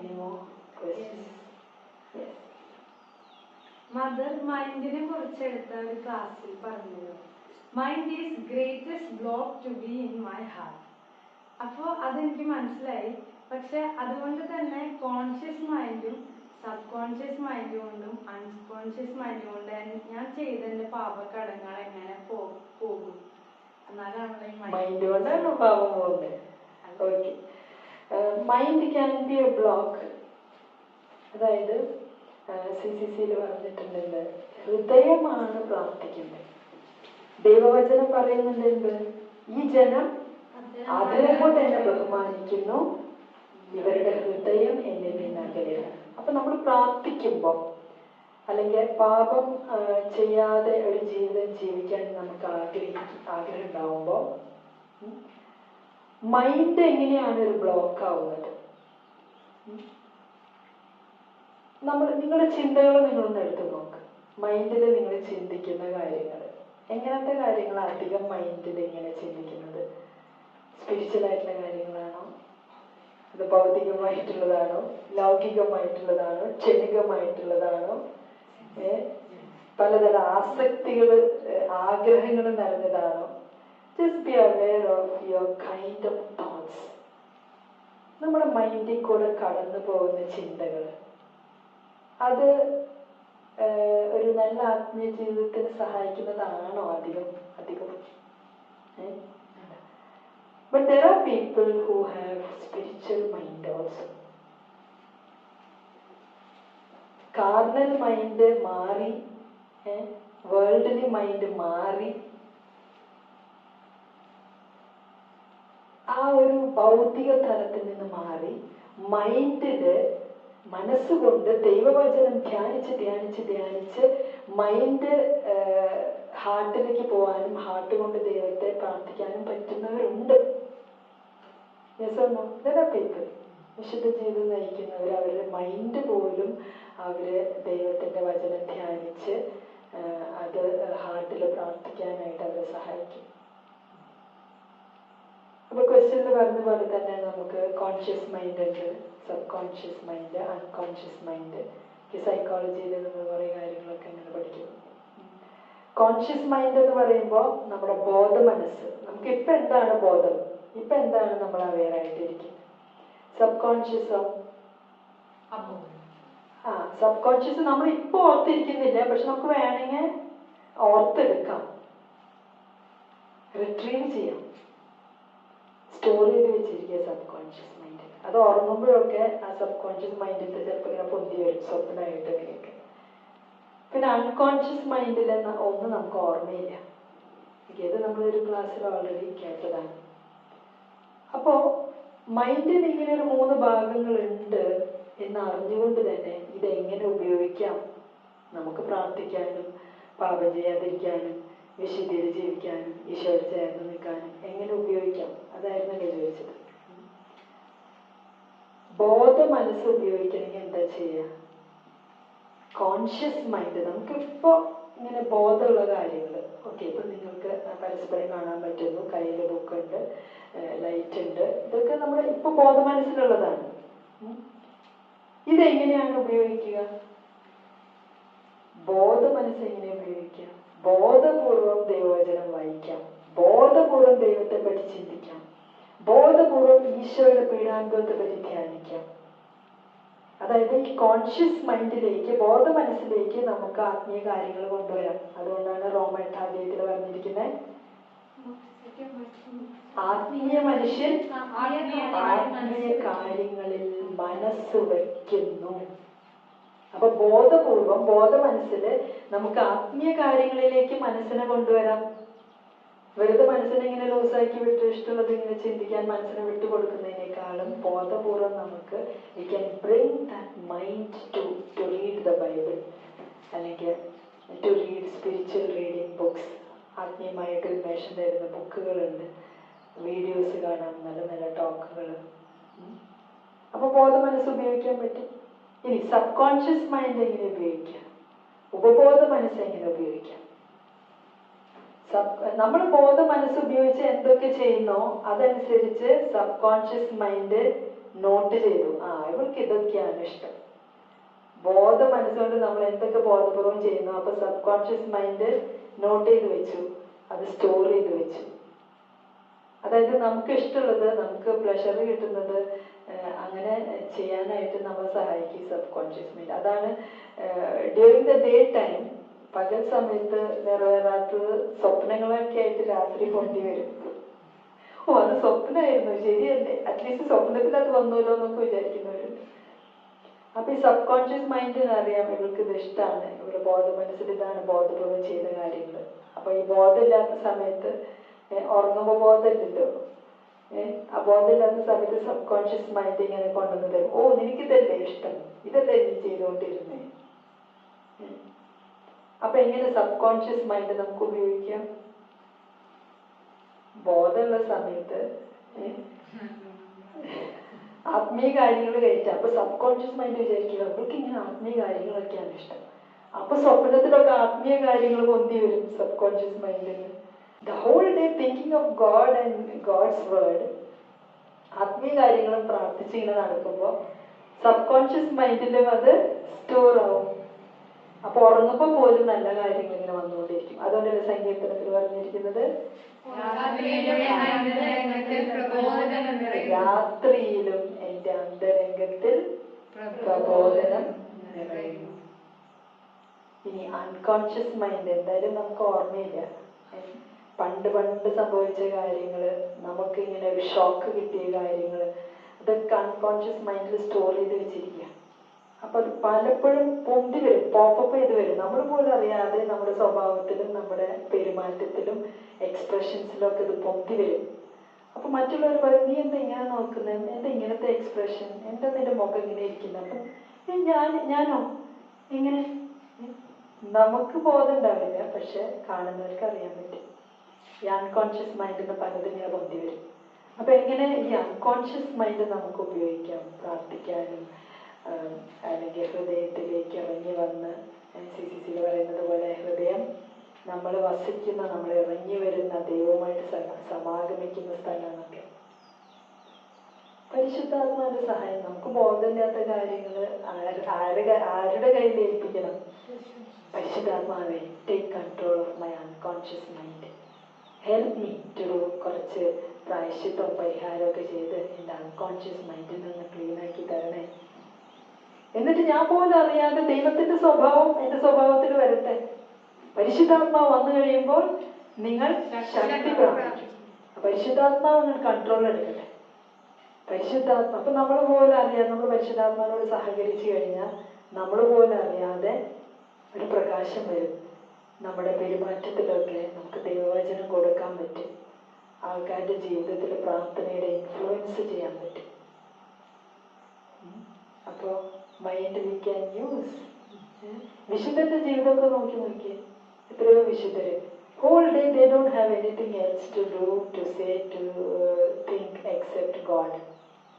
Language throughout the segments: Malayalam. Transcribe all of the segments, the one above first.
Any more questions? Yes. Mother മൈൻഡിനെ കുറിച്ച് എടുത്ത ഒരു ക്ലാസ്സിൽ പറഞ്ഞത് mind is greatest block to be in my heart അപ്പോൾ അതെനിക്ക് മനസ്സിലായി. പക്ഷെ അതുകൊണ്ട് തന്നെ കോൺഷ്യസ് മൈൻഡും സബ് കോൺഷ്യസ് മൈൻഡ് കൊണ്ടും അൺകോൺഷ്യസ് മൈൻഡ് കൊണ്ട് ഞാൻ ചെയ്ത എന്റെ പാപക്കടങ്ങൾ എങ്ങനെ പോകും? എന്നാലാണല്ലോ ഈ മൈൻഡ് കൊണ്ടാണ് പാപം പോകുന്നത്? Okay mind can be a block അതായത് സി സി സിയിൽ പറഞ്ഞിട്ടുണ്ടെങ്കിൽ ഹൃദയമാണ് പ്രാർത്ഥിക്കുന്നത്. ദൈവവചനം പറയുന്നുണ്ട് ഈ ജനം അതിനെ കൊണ്ട് എന്നെ ബഹുമാനിക്കുന്നു. ഇവരുടെ ഹൃദയം എന്നിൽ നിന്ന് അകലില്ല അപ്പൊ നമ്മൾ പ്രാർത്ഥിക്കുമ്പോൾ അല്ലെങ്കിൽ പാപം ചെയ്യാതെ ഒരു ജീവിതം ജീവിക്കാൻ നമുക്ക് ആഗ്രഹിക്കും ആഗ്രഹം ഉണ്ടാവുമ്പോൾ മൈൻഡ് എങ്ങനെയാണ് ഒരു ബ്ലോക്ക് ആവുന്നത്. നമ്മൾ നിങ്ങളുടെ ചിന്തകൾ നിങ്ങളൊന്ന് എടുത്ത് നോക്ക്. മൈൻഡിൽ നിങ്ങൾ ചിന്തിക്കുന്ന കാര്യങ്ങൾ. എങ്ങനത്തെ കാര്യങ്ങളാണ് അധികം മൈൻഡിൽ ഇങ്ങനെ ചിന്തിക്കുന്നത്? സ്പിരിച്വൽ ആയിട്ടുള്ള കാര്യങ്ങളാണോ? അത് ഭൗതികമായിട്ടുള്ളതാണോ? ലൗകികമായിട്ടുള്ളതാണോ? ക്ഷണികമായിട്ടുള്ളതാണോ? പലതരം ആസക്തികൾ ആഗ്രഹങ്ങൾ നിറഞ്ഞതാണോ? Just be aware of your kind of thoughts നമ്മുടെ മൈൻഡിൽ കൂടെ കടന്നു പോകുന്ന ചിന്തകൾ. അത് ഒരു നല്ല ആത്മീയ ജീവിതത്തിന് സഹായിക്കുന്നതാണോ അധികം അധികം but there are people who have spiritual mind also carnal mind മാറി വേൾഡ്ലി മൈൻഡ് മാറി ആ ഒരു ഭൗതിക തലത്തിൽ നിന്ന് മാറി മൈൻഡിൽ മനസ്സുകൊണ്ട് ദൈവവചനം ധ്യാനിച്ച് ധ്യാനിച്ച് ധ്യാനിച്ച് മൈൻഡ് ഹാർട്ടിലേക്ക് പോകാനും ഹാർട്ട് കൊണ്ട് ദൈവത്തെ പ്രാർത്ഥിക്കാനും പറ്റുന്നവരുണ്ട്. വിശുദ്ധ ജീവിതം നയിക്കുന്നവർ അവരുടെ മൈൻഡ് പോലും അവർ ദൈവത്തിന്റെ വചനം ധ്യാനിച്ച് അത് ഹാർട്ടിൽ പ്രാർത്ഥിക്കാനായിട്ട് അവരെ സഹായിക്കും. അപ്പൊ ക്വസ്റ്റ്യനിൽ പറഞ്ഞ പോലെ തന്നെ നമുക്ക് കോൺഷ്യസ് മൈൻഡ് ഉണ്ട് sub conscious mind unconscious mind ഈ സൈക്കോളജിയിൽ നമ്മൾ കുറേ കാര്യങ്ങളൊക്കെ ഇങ്ങനെ പഠിക്കുന്നു. കോൺഷ്യസ് മൈൻഡ് എന്ന് പറയുമ്പോൾ നമ്മുടെ ബോധ മനസ്സ്. നമുക്ക് ഇപ്പൊ എന്താണ് ബോധം? ഇപ്പൊ എന്താണ് നമ്മൾ അവെയർ ആയിട്ടിരിക്കുന്നത്? സബ് കോൺഷ്യസോ ആ സബ് കോൺഷ്യസ് നമ്മൾ ഇപ്പൊ ഓർത്തിരിക്കുന്നില്ല. പക്ഷെ നമുക്ക് വേണമെങ്കിൽ ഓർത്തെടുക്കാം. റിട്രീവ് ചെയ്യാം. സ്റ്റോർ ചെയ്ത് വെച്ചിരിക്കുക സബ് കോൺഷ്യസ് മൈൻഡിൽ അത് ഉറങ്ങുമ്പോഴൊക്കെ ആ സബ് കോൺഷ്യസ് മൈൻഡിൽ ചിലപ്പോൾ ഇങ്ങനെ പൊന്തി വരും സ്വപ്നമായിട്ട് അങ്ങനെയൊക്കെ. പിന്നെ അൺകോൺഷ്യസ് മൈൻഡിൽ എന്ന ഒന്നും നമുക്ക് ഓർമ്മയില്ല. ഇത് നമ്മളൊരു ക്ലാസ്സിൽ ഓൾറെഡി കേട്ടതാണ്. അപ്പോൾ മൈൻഡിന് ഇങ്ങനെ ഒരു മൂന്ന് ഭാഗങ്ങളുണ്ട് എന്ന് അറിഞ്ഞുകൊണ്ട് തന്നെ ഇതെങ്ങനെ ഉപയോഗിക്കാം? നമുക്ക് പ്രാർത്ഥിക്കാനും പാപം ചെയ്യാതിരിക്കാനും വിശുദ്ധിയിൽ ജീവിക്കാനും ഈശോയോട് ചേർന്ന് നിൽക്കാനും എങ്ങനെ ഉപയോഗിക്കാം? അതായിരുന്നു അതായിരുന്നല്ലോ ചോദിച്ചത്. ബോധ മനസ്സ് ഉപയോഗിക്കണമെങ്കിൽ എന്താ ചെയ്യുക? കോൺഷ്യസ് മൈൻഡ് നമുക്കിപ്പോ ഇങ്ങനെ ബോധമുള്ള കാര്യങ്ങൾ. ഓക്കെ ഇപ്പം നിങ്ങൾക്ക് പരസ്പരം കാണാൻ പറ്റുന്നു. കയ്യിൽ ബുക്കുണ്ട് ലൈറ്റ് ഉണ്ട്. ഇതൊക്കെ നമ്മൾ ഇപ്പൊ ബോധ മനസ്സിലുള്ളതാണ്. ഇതെങ്ങനെയാണ് ഉപയോഗിക്കുക? ബോധ മനസ്സ് എങ്ങനെ ഉപയോഗിക്കുക ബോധപൂർവം ദൈവവചനം വായിക്കാം. ബോധപൂർവം ദൈവത്തെ പറ്റി ചിന്തിക്കാം. ബോധപൂർവം ഈശോയുടെ പീഡാനുഭവത്തെ പറ്റി ധ്യാനിക്കാം. അതായത് ഈ കോൺഷ്യസ് മൈൻഡിലേക്ക് ബോധ മനസ്സിലേക്ക് നമുക്ക് ആത്മീയ കാര്യങ്ങൾ കൊണ്ടുവരാം. അതുകൊണ്ടാണ് റോമൻ എട്ടാധ്യായത്തിൽ പറഞ്ഞിരിക്കുന്നത് ആത്മീയ മനുഷ്യൻ ആത്മീയ കാര്യങ്ങളിൽ മനസ്സ് വയ്ക്കുന്നു. അപ്പൊ ബോധപൂർവം ബോധ മനസ്സിൽ നമുക്ക് ആത്മീയ കാര്യങ്ങളിലേക്ക് മനസ്സിനെ കൊണ്ടുവരാം. വെറുതെ മനസ്സിനെ ഇങ്ങനെ ലൂസാക്കി വിട്ട് ഇഷ്ടമുള്ളത് ഇങ്ങനെ ചിന്തിക്കാൻ മനസ്സിനെ വിട്ടു കൊടുക്കുന്നതിനേക്കാളും ബോധപൂർവം നമുക്ക് we can bring that mind to to read the Bible അല്ലെങ്കിൽ to read spiritual reading books ആത്മീയമായ ഉന്മേഷം തരുന്ന ബുക്കുകളുണ്ട്. വീഡിയോസ് കാണാം നല്ല നല്ല ടോക്കുകൾ അപ്പോൾ ബോധ മനസ്സ് ഉപയോഗിക്കാൻ പറ്റും. ഇനി സബ് കോൺഷ്യസ് മൈൻഡ് എങ്ങനെ ഉപയോഗിക്കാം? ഉപബോധ മനസ്സ് എങ്ങനെ ഉപയോഗിക്കാം? സബ് നമ്മൾ ബോധ മനസ്സ് ഉപയോഗിച്ച് എന്തൊക്കെ ചെയ്യുന്നോ അതനുസരിച്ച് സബ് കോൺഷ്യസ് മൈൻഡ് നോട്ട് ചെയ്തു. ആ ഇവൾക്ക് ഇതൊക്കെയാണ് ഇഷ്ടം. ബോധ മനസ്സുകൊണ്ട് നമ്മൾ എന്തൊക്കെ ബോധപൂർവം ചെയ്യുന്നു അപ്പൊ സബ് കോൺഷ്യസ് മൈൻഡ് നോട്ട് ചെയ്ത് വെച്ചു. അത് സ്റ്റോർ ചെയ്ത് വെച്ചു. അതായത് നമുക്ക് ഇഷ്ടമുള്ളത് നമുക്ക് പ്ലഷർ കിട്ടുന്നത് അങ്ങനെ ചെയ്യാനായിട്ട് നമ്മളെ സഹായിക്കും സബ് കോൺഷ്യസ് മൈൻഡ് അതാണ് ഡ്യൂറിങ് ദ ഡേ ടൈം പകൽ സമയത്ത് നിറവേറാത്തത് സ്വപ്നങ്ങളൊക്കെ ആയിട്ട് രാത്രി കൊണ്ടി വരും. ഓ അത് സ്വപ്നമായിരുന്നു. ശരിയല്ലേ? അറ്റ്ലീസ്റ്റ് സ്വപ്നത്തിൽ അത് വന്നല്ലോ എന്നൊക്കെ വിചാരിക്കുന്നവരുണ്ട്. അപ്പൊ ഈ സബ് കോൺഷ്യസ് മൈൻഡിന് അറിയാം ഇവൾക്ക് ഇത് ഇഷ്ടമാണ് ഇവരുടെ ബോധ മനസ്സിൽ ഇതാണ് ബോധപൂർവം ചെയ്ത കാര്യങ്ങൾ അപ്പൊ ഈ ബോധമില്ലാത്ത സമയത്ത് ഏഹ് ഉറങ്ങുമ്പോ ബോധമില്ലല്ലോ ആ ബോധമില്ലാത്ത സമയത്ത് സബ് കോൺഷ്യസ് മൈൻഡ് ഇങ്ങനെ കൊണ്ടുവന്ന് തരും. ഓ നിനക്കിതല്ലേ ഇഷ്ടം? ഇതല്ലേ നീ ചെയ്തുകൊണ്ടിരുന്നേ. അപ്പൊ എങ്ങനെ സബ് കോൺഷ്യസ് മൈൻഡ് നമുക്ക് ഉപയോഗിക്കാം? ബോധമുള്ള സമയത്ത് ആത്മീയ കാര്യങ്ങൾ കഴിച്ചാൽ അപ്പൊ സബ് കോൺഷ്യസ് മൈൻഡ് വിചാരിക്കുക അവർക്ക് ഇങ്ങനെ ആത്മീയ കാര്യങ്ങളൊക്കെയാണ് ഇഷ്ടം. അപ്പൊ സ്വപ്നത്തിലൊക്കെ ആത്മീയ കാര്യങ്ങൾ പൊന്തി വരും sub conscious മൈൻഡിന് the whole day thinking of God and God's word ആത്മീയ കാര്യങ്ങളും പ്രാർത്ഥിച്ച് ഇങ്ങനെ നടക്കുമ്പോൾ സബ് കോൺഷ്യസ് മൈൻഡിലും അത് സ്റ്റോർ ആവും. അപ്പോൾ ഉറങ്ങുമ്പോൾ പോലും നല്ല കാര്യങ്ങൾ ഇങ്ങനെ വന്നുകൊണ്ടിരിക്കും അതുകൊണ്ടല്ലേ സങ്കീർത്തനത്തിൽ പറഞ്ഞിരിക്കുന്നത്? രാത്രിയിലെ എന്റെ അന്തരംഗത്തിൽ പ്രബോധനം നിറയും ഇനി അൺകോൺഷ്യസ് മൈൻഡ് എന്തായാലും നമുക്ക് ഓർമ്മയില്ല? പണ്ട് പണ്ട് സംഭവിച്ച കാര്യങ്ങൾ നമുക്ക് ഇങ്ങനെ ഒരു ഷോക്ക് കിട്ടിയ കാര്യങ്ങൾ അതൊക്കെ അൺകോൺഷ്യസ് മൈൻഡിൽ സ്റ്റോർ ചെയ്ത് വെച്ചിരിക്കുക അപ്പൊ അത് പലപ്പോഴും പൊന്തി വരും പോപ്പപ്പ് ചെയ്ത് വരും. നമ്മൾ പോലും അറിയാതെ നമ്മുടെ സ്വഭാവത്തിലും നമ്മുടെ പെരുമാറ്റത്തിലും എക്സ്പ്രഷൻസിലും ഒക്കെ ഇത് പൊന്തി വരും. അപ്പൊ മറ്റുള്ളവർ പറയും നീ എന്താ ഇങ്ങനെ നോക്കുന്നത് എന്താ ഇങ്ങനത്തെ എക്സ്പ്രഷൻ എന്താ നിന്റെ മുഖം ഇങ്ങനെ ഇരിക്കുന്നത് അപ്പൊ "ഏ, ഞാൻ ഞാനോ? എങ്ങനെ നമുക്ക് ബോധം ഉണ്ടാവില്ല പക്ഷെ കാണുന്നവർക്ക് അറിയാൻ പറ്റും. ഈ അൺകോൺഷ്യസ് മൈൻഡിന് പലതും ഇങ്ങനെ പൊന്തി വരും. അപ്പൊ എങ്ങനെ ഈ അൺകോൺഷ്യസ് മൈൻഡ് നമുക്ക് ഉപയോഗിക്കാം? പ്രാർത്ഥിക്കാനും അല്ലെങ്കിൽ ഹൃദയത്തിലേക്ക് ഇറങ്ങി വന്ന് സി സി സിയിൽ പറയുന്നത് പോലെ ഹൃദയം നമ്മൾ വസിക്കുന്ന നമ്മൾ ഇറങ്ങി വരുന്ന ദൈവമായിട്ട് സമാഗമിക്കുന്ന സ്ഥലമാണൊക്കെ പരിശുദ്ധാത്മാവിന്റെ സഹായം നമുക്ക് ബോധമില്ലാത്ത കാര്യങ്ങൾ ആരുടെ ആരുടെ കയ്യിൽ ഏൽപ്പിക്കണം? പരിശുദ്ധാത്മാവെ take control of my unconscious mind help me to കുറച്ച് പ്രായശ്ചിത്തവും പരിഹാരമൊക്കെ ചെയ്ത് എന്റെ അൺകോൺഷ്യസ് മൈൻഡിൽ നിന്ന് ക്ലീൻ ആക്കി തരണേ. എന്നിട്ട് ഞാൻ പോലും അറിയാതെ ദൈവത്തിന്റെ സ്വഭാവം എന്റെ സ്വഭാവത്തിൽ വരട്ടെ. പരിശുദ്ധാത്മാവ് വന്നു കഴിയുമ്പോൾ നിങ്ങൾ ശക്തി പ്രാപിക്കും. പരിശുദ്ധാത്മാവ് നിങ്ങൾ കൺട്രോൾ എടുക്കട്ടെ. പരിശുദ്ധാത്മ അപ്പൊ നമ്മൾ പോലും അറിയാതെ നമ്മൾ പരിശുദ്ധാത്മാവിനോട് സഹകരിച്ചു കഴിഞ്ഞാൽ നമ്മൾ പോലും അറിയാതെ ഒരു പ്രകാശം വരും. നമ്മുടെ പെരുമാറ്റത്തിലൊക്കെ നമുക്ക് ദൈവവചനം കൊടുക്കാൻ പറ്റും. ആൾക്കാരുടെ ജീവിതത്തിൽ പ്രാർത്ഥനയുടെ ഇൻഫ്ലുവൻസ് ചെയ്യാൻ പറ്റും. ഉം. അപ്പോ മൈൻഡ് വി ക്യാൻ യൂസ് വിശുദ്ധന്റെ ജീവിതമൊക്കെ നോക്കി നോക്കിയേ. എത്രയോ വിശുദ്ധര്. Whole day they don't have anything else to do to say to think except God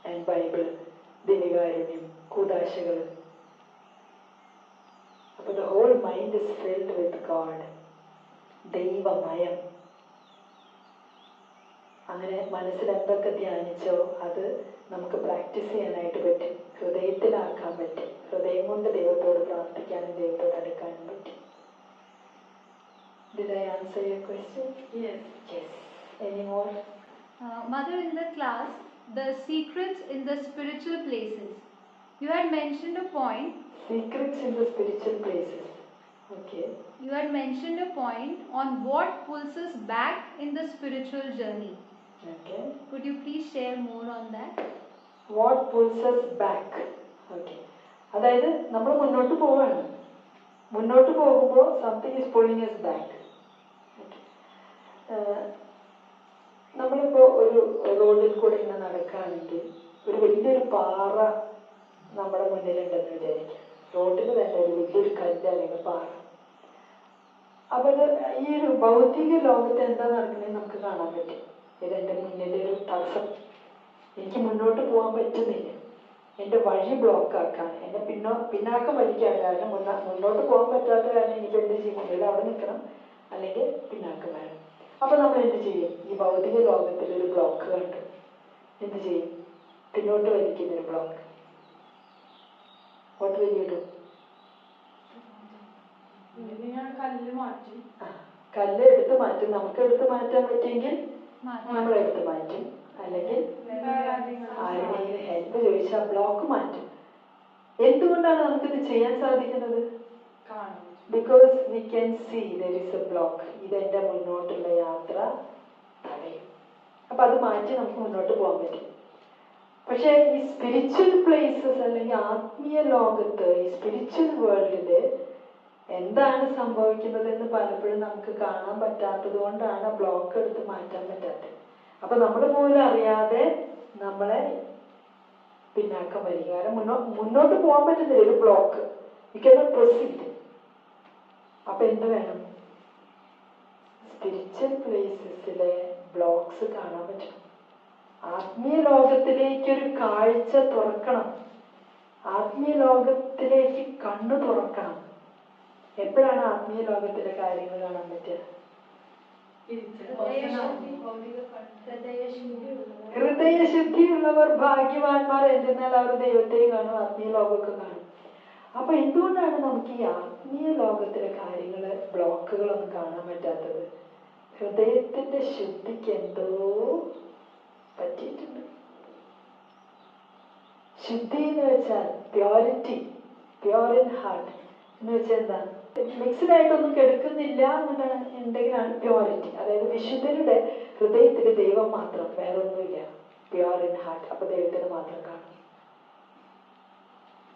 and Bible ദിവ്യകാരുണ്യം കൂതാശകൾ Whole mind is filled with God ദൈവമയം അങ്ങനെ മനസ്സിൽ എന്തൊക്കെ ധ്യാനിച്ചോ അത് നമുക്ക് പ്രാക്ടീസ് ചെയ്യാനായിട്ട് പറ്റും ഹൃദയത്തിലാക്കാൻ പറ്റും ഹൃദയം കൊണ്ട് ദൈവത്തോട് പ്രാർത്ഥിക്കാനും ദൈവത്തോട് അടുക്കാനും പറ്റും Did I answer your question? Yes. Yes. Any more? Uh, Mother, in the class, the secrets in the spiritual places. You had mentioned a point. Secrets in the spiritual places. Okay. You had mentioned a point on what pulls us back in the spiritual journey. Okay. Could you please share more on that? What pulls us back okay അതായത് നമ്മൾ മുന്നോട്ട് പോവാണ് മുന്നോട്ട് പോകുമ്പോൾ something is pulling us back നമ്മളിപ്പോൾ ഒരു റോഡിൽ കൂടെ ഇങ്ങനെ നടക്കുകയാണെങ്കിൽ ഒരു വലിയൊരു പാറ നമ്മുടെ മുന്നിലുണ്ടെന്ന് വിചാരിക്കാം റോഡിൽ തന്നെ ഒരു വലിയൊരു കല്ല് അല്ലെങ്കിൽ പാറ അപ്പൊ അത് ഈ ഒരു ഭൗതിക ലോകത്ത് എന്താ നടക്കുന്നത് നമുക്ക് കാണാൻ പറ്റും. ഇത് എന്റെ മുന്നിലെ ഒരു തടസ്സം. എനിക്ക് മുന്നോട്ട് പോകാൻ പറ്റുന്നില്ല. എന്റെ വഴി ബ്ലോക്ക് ആക്കാണ് എന്നെ പിന്നോ പിന്നാക്കം വലിക്കാൻ കാരണം മുന്ന മുന്നോട്ട് പോകാൻ പറ്റാത്ത കാരണം ഇനിയിപ്പോൾ എന്ത് ചെയ്യും ഒന്നുകിൽ അവിടെ നിൽക്കണം. അല്ലെങ്കിൽ പിന്നാക്കം വേണം. അപ്പൊ നമ്മൾ എന്ത് ചെയ്യും? ഈ ഭൗതിക ലോകത്തിൽ ഒരു ബ്ലോക്ക് കണ്ടു. എന്ത് ചെയ്യും? പിന്നോട്ട് വലിക്കുന്ന ഒരു ബ്ലോക്ക് വാട്ട് വിൽ കല്ല് എടുത്ത് മാറ്റും. നമുക്ക് എടുത്ത് മാറ്റാൻ പറ്റിയെങ്കിൽ നമ്മൾ എടുത്ത് മാറ്റും. അല്ലെങ്കിൽ ആരുടെയും ഹെൽപ്പ് ചോദിച്ചാൽ ബ്ലോക്ക് മാറ്റും. എന്തുകൊണ്ടാണ് നമുക്കിത് ചെയ്യാൻ സാധിക്കുന്നത്? Because we can see there is a block ഇതെന്റെ മുന്നോട്ടുള്ള യാത്ര. തടയും അപ്പൊ അത് മാറ്റി നമുക്ക് മുന്നോട്ട് പോകാൻ പറ്റും. പക്ഷേ ഈ സ്പിരിച്വൽ പ്ലേസസ് അല്ലെങ്കിൽ ആത്മീയ ലോകത്ത് ഈ സ്പിരിച്വൽ വേൾഡിൽ എന്താണ് സംഭവിക്കുന്നതെന്ന് പലപ്പോഴും നമുക്ക് കാണാൻ പറ്റാത്തത് കൊണ്ടാണ് ബ്ലോക്ക് എടുത്ത് മാറ്റാൻ പറ്റാത്തത്. അപ്പൊ നമ്മൾ പോലും അറിയാതെ നമ്മളെ പിന്നാക്കം വരിക കാരണം മുന്നോ മുന്നോട്ട് പോകാൻ പറ്റുന്നില്ല ഒരു ബ്ലോക്ക് കനോട്ട് പ്രൊസീഡ് അപ്പൊ എന്ത് വേണം? സ്പിരിച്വൽ പ്ലേസസിലെ ബ്ലോക്സ് കാണാൻ പറ്റണം. ആത്മീയ ലോകത്തിലേക്കൊരു കാഴ്ച തുറക്കണം. ആത്മീയ ലോകത്തിലേക്ക് കണ്ണു തുറക്കണം. എപ്പോഴാണ് ആത്മീയ ലോകത്തിലെ കാര്യങ്ങൾ കാണാൻ പറ്റുക ഹൃദയശുദ്ധിയുള്ളവർ ഭാഗ്യവാന്മാർ എന്തെന്നാൽ അവർ ദൈവത്തെ കാണും ആത്മീയ ലോകമൊക്കെ കാണും. അപ്പൊ എന്തുകൊണ്ടാണ് നമുക്ക് ഈ ആത്മീയ ലോകത്തിലെ കാര്യങ്ങൾ ബ്ലോക്കുകളൊന്നും കാണാൻ പറ്റാത്തത്? ഹൃദയത്തിന്റെ ശുദ്ധിക്ക് എന്തോ പറ്റിയിട്ടുണ്ട്. ശുദ്ധി എന്ന് വെച്ചാൽ പ്യോരിറ്റി പ്യോർ ഇൻ ഹാർട്ട് എന്ന് വെച്ചാൽ എന്താ? മിക്സ്ഡ് ആയിട്ടൊന്നും കെടുക്കുന്നില്ല എന്നുണ്ടെങ്കിൽ ഉണ്ടെങ്കിലാണ് പ്യോരിറ്റി അതായത് വിശുദ്ധരുടെ ഹൃദയത്തിൽ ദൈവം മാത്രം വേറൊന്നുമില്ല. പ്യോർ ഇൻ ഹാർട്ട് അപ്പൊ ദൈവത്തിന് മാത്രം കാണും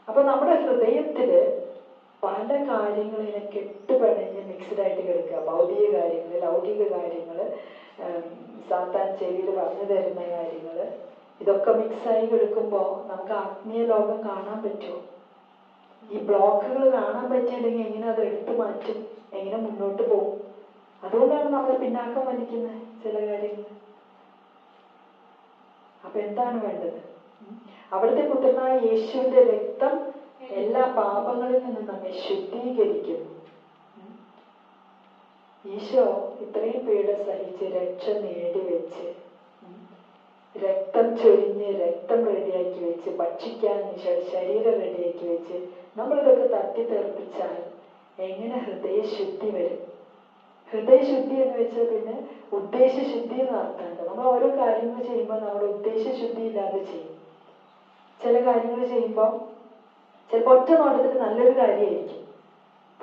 അപ്പൊ നമ്മുടെ ഹൃദയത്തിൽ പല കാര്യങ്ങളിനെ കെട്ടുപണിഞ്ഞ് മിക്സ്ഡ് ആയിട്ട് കിടക്കുക. ഭൗതിക കാര്യങ്ങൾ ലൗകിക കാര്യങ്ങൾ സാത്താൻ ചെവിയിൽ പറഞ്ഞു തരുന്ന കാര്യങ്ങൾ ഇതൊക്കെ മിക്സായി കിടക്കുമ്പോൾ നമുക്ക് ആത്മീയ ലോകം കാണാൻ പറ്റുമോ? ഈ ബ്ലോക്കുകൾ കാണാൻ പറ്റിയില്ലെങ്കിൽ എങ്ങനെ അത് എടുത്തു മാറ്റും എങ്ങനെ മുന്നോട്ട് പോകും അതുകൊണ്ടാണ് നമ്മൾ പിന്നാക്കം വലിക്കുന്നത് ചില കാര്യങ്ങൾ അപ്പൊ എന്താണ് വേണ്ടത് അവിടുത്തെ പുത്രനായ യേശുവിന്റെ രക്തം എല്ലാ പാപങ്ങളിൽ നിന്നും നമ്മെ ശുദ്ധീകരിക്കുന്നു? ഈശോ ഇത്രയും പീഡ സഹിച്ച് രക്ഷ നേടിവെച്ച് ഉം? രക്തം ചൊരിഞ്ഞ് രക്തം റെഡിയാക്കി വെച്ച് ഭക്ഷിക്കാൻ ശരീരം റെഡിയാക്കി വെച്ച് നമ്മളിതൊക്കെ തട്ടി തെറിപ്പിച്ചാൽ എങ്ങനെ ഹൃദയശുദ്ധി വരും? ഹൃദയശുദ്ധി എന്ന് വെച്ചാൽ പിന്നെ ഉദ്ദേശശുദ്ധി എന്ന് അർത്ഥമുണ്ട് നമ്മൾ ഓരോ കാര്യങ്ങൾ ചെയ്യുമ്പോൾ നമ്മൾ ഉദ്ദേശശുദ്ധി ഇല്ലാതെ ചെയ്യും. ചില കാര്യങ്ങൾ ചെയ്യുമ്പോൾ ചിലപ്പോൾ ഒറ്റ നോട്ടത്തിൽ നല്ലൊരു കാര്യമായിരിക്കും.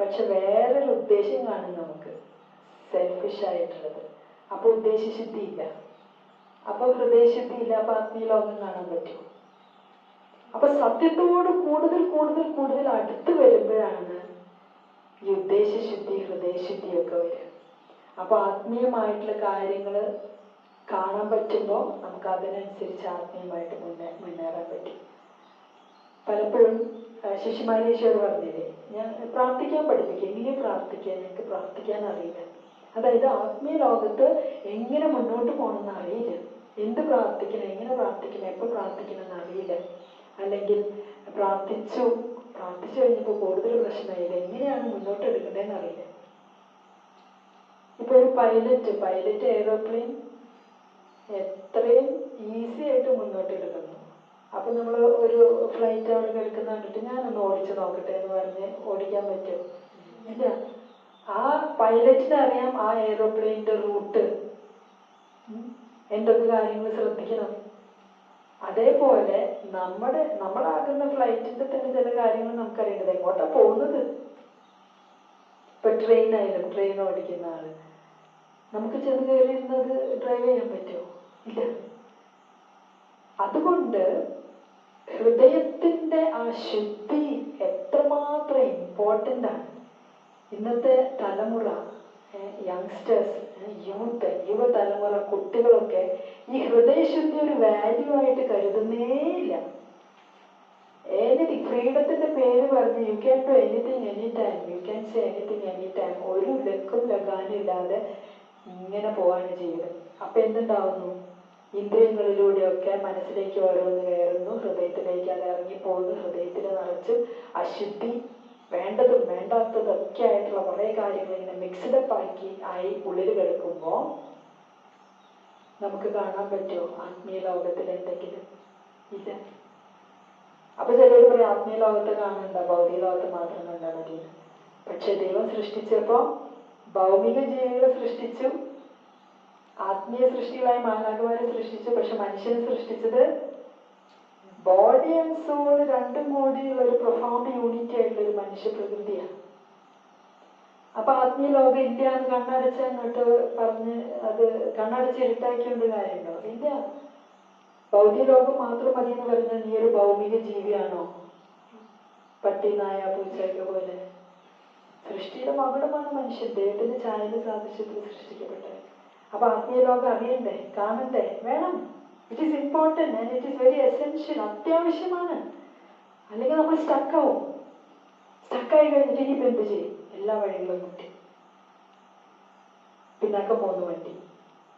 പക്ഷെ വേറൊരു ഉദ്ദേശം കാണും നമുക്ക്. സെൽഫിഷ് ആയിട്ടുള്ളത്. അപ്പൊ ഉദ്ദേശശുദ്ധി ഇല്ല. അപ്പൊ ഹൃദയശുദ്ധി ഇല്ല അപ്പൊ ആത്മീയ ലോകം കാണാൻ പറ്റും. അപ്പൊ സത്യത്തോട് കൂടുതൽ കൂടുതൽ കൂടുതൽ അടുത്ത് വരുമ്പോഴാണ് ഈ ഉദ്ദേശശുദ്ധി ഹൃദയശുദ്ധിയൊക്കെ വരിക. അപ്പൊ ആത്മീയമായിട്ടുള്ള കാര്യങ്ങൾ കാണാൻ പറ്റുമ്പോൾ നമുക്ക് അതിനനുസരിച്ച് ആത്മീയമായിട്ട് മുന്നേ മുന്നേറാൻ പറ്റും. പലപ്പോഴും ഈശോട് പറഞ്ഞില്ലേ ഞാൻ പ്രാർത്ഥിക്കാൻ പഠിപ്പിക്കും. എങ്ങനെ പ്രാർത്ഥിക്കാൻ? ഞങ്ങൾക്ക് പ്രാർത്ഥിക്കാൻ അറിയില്ല. അതായത് ആത്മീയ ലോകത്ത് എങ്ങനെ മുന്നോട്ട് പോകണമെന്ന് അറിയില്ല. പ്രാർത്ഥിക്കണം? എങ്ങനെ പ്രാർത്ഥിക്കണം? എപ്പോൾ പ്രാർത്ഥിക്കണം എന്ന് അറിയില്ല അല്ലെങ്കിൽ പ്രാർത്ഥിച്ചു പ്രാർത്ഥിച്ചു കഴിഞ്ഞപ്പോൾ കൂടുതൽ പ്രശ്നമായില്ല. എങ്ങനെയാണ് മുന്നോട്ട് എടുക്കേണ്ടതെന്ന് അറിയില്ല. ഇപ്പൊ ഒരു പൈലറ്റ് പൈലറ്റ് എയ്റോപ്ലെയിൻ എത്രയും ഈസി ആയിട്ട് മുന്നോട്ട് എടുക്കുന്നു. അപ്പൊ നമ്മൾ ഒരു ഫ്ലൈറ്റ് അവിടെ കിടക്കുന്ന കണ്ടിട്ട് ഞാനൊന്ന് ഓടിച്ചു നോക്കട്ടെ എന്ന് പറഞ്ഞ് ഓടിക്കാൻ പറ്റും ഇല്ല. ആ പൈലറ്റിന് അറിയാം ആ എയ്റോപ്ലെയിനിന്റെ റൂട്ട് എന്തൊക്കെ കാര്യങ്ങൾ ശ്രദ്ധിക്കണം? അതേപോലെ നമ്മുടെ നമ്മളാകുന്ന ഫ്ലൈറ്റിന്റെ തന്നെ ചില കാര്യങ്ങൾ നമുക്കറിയേണ്ടത് എങ്ങോട്ടാ പോകുന്നത്? ഇപ്പൊ ട്രെയിൻ ആയാലും ട്രെയിൻ ഓടിക്കുന്ന ആൾ. നമുക്ക് ചെന്ന് കയറിയിരുന്നത് ഡ്രൈവ് ചെയ്യാൻ പറ്റുമോ? ഇല്ല. അതുകൊണ്ട് ഹൃദയത്തിന്റെ ആ ശുദ്ധി എത്രമാത്രം ഇമ്പോർട്ടന്റ് ആണ്. ഇന്നത്തെ തലമുറ യങ്സ്റ്റേഴ്സ് യൂത്ത് യുവതലമുറ കുട്ടികളൊക്കെ ഈ ഹൃദയശുദ്ധി ഒരു വാല്യൂ ആയിട്ട് കരുതുന്നേയില്ല. എനിത്തിങ് ഫ്രീഡത്തിന്റെ പേര് പറഞ്ഞ് you can do anything any time you can say anything any time ഒരു ലക്കും ലഗാനും ഇല്ലാതെ ഇങ്ങനെ പോവാണ് ജീവിതം. അപ്പൊ എന്തുണ്ടാവുന്നു? ഇന്ദ്രിയങ്ങളിലൂടെയൊക്കെ മനസ്സിലേക്ക് ഓരോന്ന് കയറുന്നു ഹൃദയത്തിലേക്ക് അത് ഇറങ്ങിപ്പോകുന്നു ഹൃദയത്തിൽ നിറച്ച് അശുദ്ധി വേണ്ടതും വേണ്ടാത്തതും ഒക്കെ ആയിട്ടുള്ള കുറെ കാര്യങ്ങൾ ഇങ്ങനെ മിക്സ്ഡ് അപ്പ് ആക്കി ആയി ഉള്ളിൽ കിടക്കുമ്പോൾ നമുക്ക് കാണാൻ പറ്റുമോ? ആത്മീയ ലോകത്തിൽ എന്തെങ്കിലും? ഇല്ല. അപ്പൊ ചിലർ പറയും ആത്മീയ ലോകത്ത് കാണണ്ട ഭൗതിക ലോകത്ത് മാത്രം കണ്ടാൽ മതി. പക്ഷെ ദൈവം സൃഷ്ടിച്ചപ്പോ ഭൗമിക ജീവികളെ സൃഷ്ടിച്ചു ആത്മീയ സൃഷ്ടികളായ മാലാകമാരെ സൃഷ്ടിച്ചു പക്ഷെ മനുഷ്യനെ സൃഷ്ടിച്ചത് ബോഡി ആൻഡ് സോൾ രണ്ടും കൂടിയുള്ള ഒരു പ്രൊഫൗണ്ട് യൂണിറ്റി ആയിട്ടുള്ള ഒരു മനുഷ്യ പ്രകൃതിയാണ് അപ്പൊ ആത്മീയ ലോകം ഇല്ല എന്ന് കണ്ണടച്ച് അങ്ങോട്ട് പറഞ്ഞ് അത് കണ്ണടച്ച് ഇരുട്ടാക്കിക്കൊണ്ട് കാര്യമുണ്ടോ ഇല്ല ഭൗതിക ലോകം മാത്രം മതി എന്ന് പറഞ്ഞാൽ നീ ഒരു ഭൗമിക ജീവിയാണോ? പട്ടി നായ പൂച്ചയൊക്കെ പോലെ. സൃഷ്ടിയുടെ മകുടമാണ് മനുഷ്യൻ. ദൈവത്തിന്റെ ചായന സാദൃശ്യത്തിൽ സൃഷ്ടിക്കപ്പെട്ടത്. അപ്പൊ ആത്മീയ ലോകം അറിയണ്ടേ? കാണണ്ടേ? വേണം. It is important and it is very essential അത്യാവശ്യമാണ്. അല്ലെങ്കിൽ നമ്മൾ സ്റ്റക്കാവും സ്റ്റക്കായി കഴിഞ്ഞിട്ട് ഇനിയിപ്പോൾ എന്ത് ചെയ്യും? എല്ലാ വഴികളും മുട്ടി പിന്നാക്കം പോകുന്നു വണ്ടി.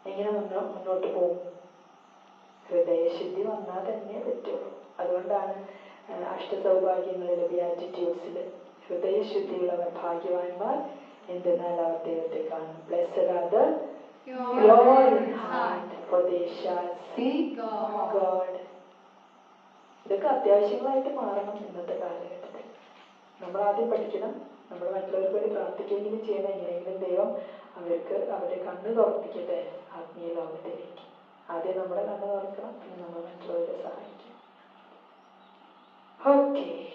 എങ്ങനെ മുന്നോ മുന്നോട്ട് പോകും? ഹൃദയശുദ്ധി വന്നാൽ തന്നെ പറ്റുള്ളൂ. അതുകൊണ്ടാണ് ആ, അഷ്ടസൗഭാഗ്യങ്ങളിലെ ബിയാറ്റിറ്റ്യൂഡ്സിൽ ഹൃദയശുദ്ധിയുള്ളവർ ഭാഗ്യവാന്മാർ. എന്തെന്നാൽ അവർ ദൈവത്തെ കാണും. Blessed are the heart, for shall see God. ഇതൊക്കെ അത്യാവശ്യങ്ങളായിട്ട് മാറണം ഇന്നത്തെ കാലഘട്ടത്തിൽ. നമ്മൾ ആദ്യം പഠിക്കണം. നമ്മൾ മറ്റുള്ളവർക്ക് വേണ്ടി പ്രാർത്ഥിക്കുകയെങ്കിലും ചെയ്യണം. എങ്ങനെയെങ്കിലും ദൈവം അവർക്ക് അവരുടെ കണ്ണ് തുറപ്പിക്കട്ടെ. ആത്മീയ ലോകത്തിലേക്ക്. ആദ്യം നമ്മുടെ കണ്ണ് തുറക്കണം. പിന്നെ നമ്മൾ മറ്റുള്ളവരെ സഹായിക്കണം. ഓക്കെ.